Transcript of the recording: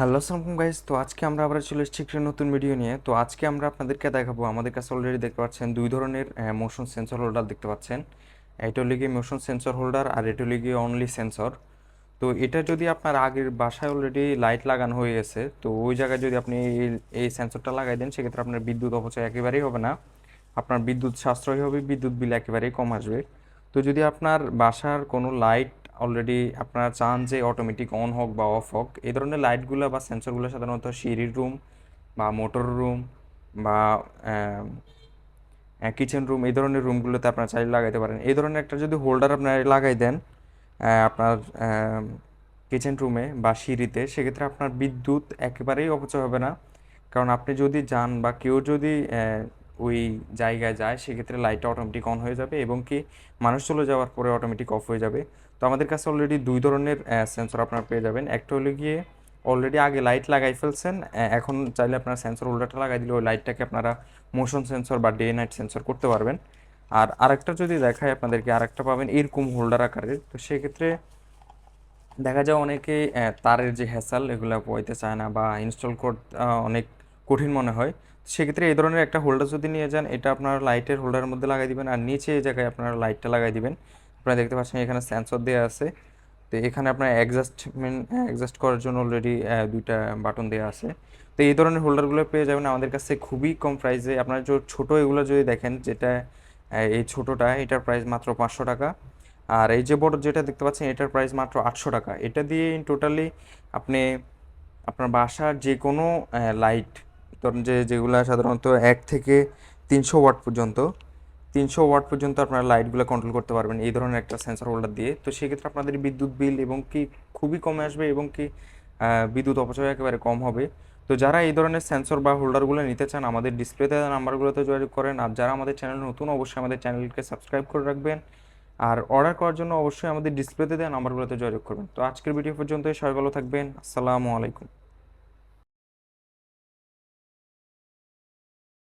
Hello, আসসালামু guys তো আজকে আমরা আবার চলে এসেছি একটি নতুন ভিডিও নিয়ে। তো আজকে আমরা আপনাদেরকে দেখাবো, আমাদের কাছে অলরেডি দেখতে পাচ্ছেন দুই ধরনের মোশন সেন্সর হোল্ডার দেখতে পাচ্ছেন। এটা হলো গিয়ে মোশন সেন্সর হোল্ডার আর এটা হলো গিয়ে অনলি সেন্সর তো এটা যদি আপনার আগের বাসায় অলরেডি লাইট লাগানো হয়ে গেছে, তো ওই জায়গায় যদি আপনি এই সেন্সরটা লাগাই দেন, সেক্ষেত্রে আপনার বিদ্যুৎ অপচয় একেবারেই হবে না। আপনার বিদ্যুৎ সাশ্রয় হবে, বিদ্যুৎ বিল একেবারেই কম আসবে। তো যদি আপনার বাসার কোনো লাইট অলরেডি আপনারা চান যে অটোমেটিক অন হোক বা অফ হোক, এই ধরনের লাইটগুলো বা সেন্সরগুলো সাধারণত সিঁড়ির রুম বা মোটর রুম বা কিচেন রুম এই ধরনের রুমগুলোতে আপনারা চাইলে লাগাইতে পারেন। এই ধরনের একটা যদি হোল্ডার আপনারা লাগাই দেন আপনার কিচেন রুমে বা সিঁড়িতে, সেক্ষেত্রে আপনার বিদ্যুৎ একেবারেই অপচয় হবে না। কারণ আপনি যদি যান বা কেউ যদি ওই জায়গায় যায়, সেক্ষেত্রে লাইটটা অটোমেটিক অন হয়ে যাবে এবং কি মানুষ চলে যাওয়ার পরে অটোমেটিক অফ হয়ে যাবে। তো আমাদের কাছে অলরেডি দুই ধরনের সেন্সর আপনারা পেয়ে যাবেন। একটা হলো গিয়ে অলরেডি আগে লাইট লাগাই ফেলছেন এখন চাইলে আপনারা সেন্সর হোল্ডারটা লাগাই দিলে ওই লাইটটাকে আপনারা মোশন সেন্সর বা ডে নাইট সেন্সর করতে পারবেন। আর আরেকটা যদি দেখায় আপনাদেরকে, আরেকটা পাবেন এরকম হোল্ডার আকারের। তো সেক্ষেত্রে দেখা যায় অনেকে তারের যে হ্যাসাল এগুলো বইতে চায় না বা ইনস্টল করতে অনেক কঠিন মনে হয়। সেক্ষেত্রে এই ধরনের একটা হোল্ডার যদি নিয়ে যান, এটা আপনার লাইটের হোল্ডারের মধ্যে লাগাই দিবেন আর নিচে এই জায়গায় আপনারা লাইটটা লাগাই দিবেন। আপনারা দেখতে পাচ্ছেন এখানে সেন্সর দেওয়া আছে। তো এখানে আপনার অ্যাডজাস্টমেন্ট অ্যাডজাস্ট করার জন্য অলরেডি দুইটা বাটন দেওয়া আছে। তো এই ধরনের হোল্ডারগুলো পেয়ে যাবেন আমাদের কাছে খুবই কম প্রাইসে আপনারা যে ছোটো এগুলো যদি দেখেন, যেটা এই ছোটোটা, এটার প্রাইস মাত্র পাঁচশো টাকা। আর এই যে বড় যেটা দেখতে পাচ্ছেন, এটার প্রাইস মাত্র আটশো টাকা। এটা দিয়ে টোটালি আপনি, আপনার বাসার যে কোনো লাইট ধরুন যে যেগুলো সাধারণত এক থেকে তিনশো ওয়াট পর্যন্ত, তিনশো ওয়াট পর্যন্ত আপনারা লাইটগুলো কন্ট্রোল করতে পারবেন এই ধরনের একটা সেন্সর হোল্ডার দিয়ে। তো সেক্ষেত্রে আপনাদের বিদ্যুৎ বিল এবং কি খুবই কমে আসবে এবং কি বিদ্যুৎ অপচয় একেবারে কম হবে। তো যারা এই ধরনের সেন্সর বা হোল্ডারগুলো নিতে চান, আমাদের ডিসপ্লেতে নাম্বারগুলোতে যোগাযোগ করেন। আর যারা আমাদের চ্যানেল নতুন, অবশ্যই আমাদের চ্যানেলকে সাবস্ক্রাইব করে রাখবেন। আর অর্ডার করার জন্য অবশ্যই আমাদের ডিসপ্লেতে দেওয়া নাম্বারগুলোতে যোগাযোগ করবেন। তো আজকের ভিডিও পর্যন্ত সবাই ভালো থাকবেন। আসসালামু আলাইকুম।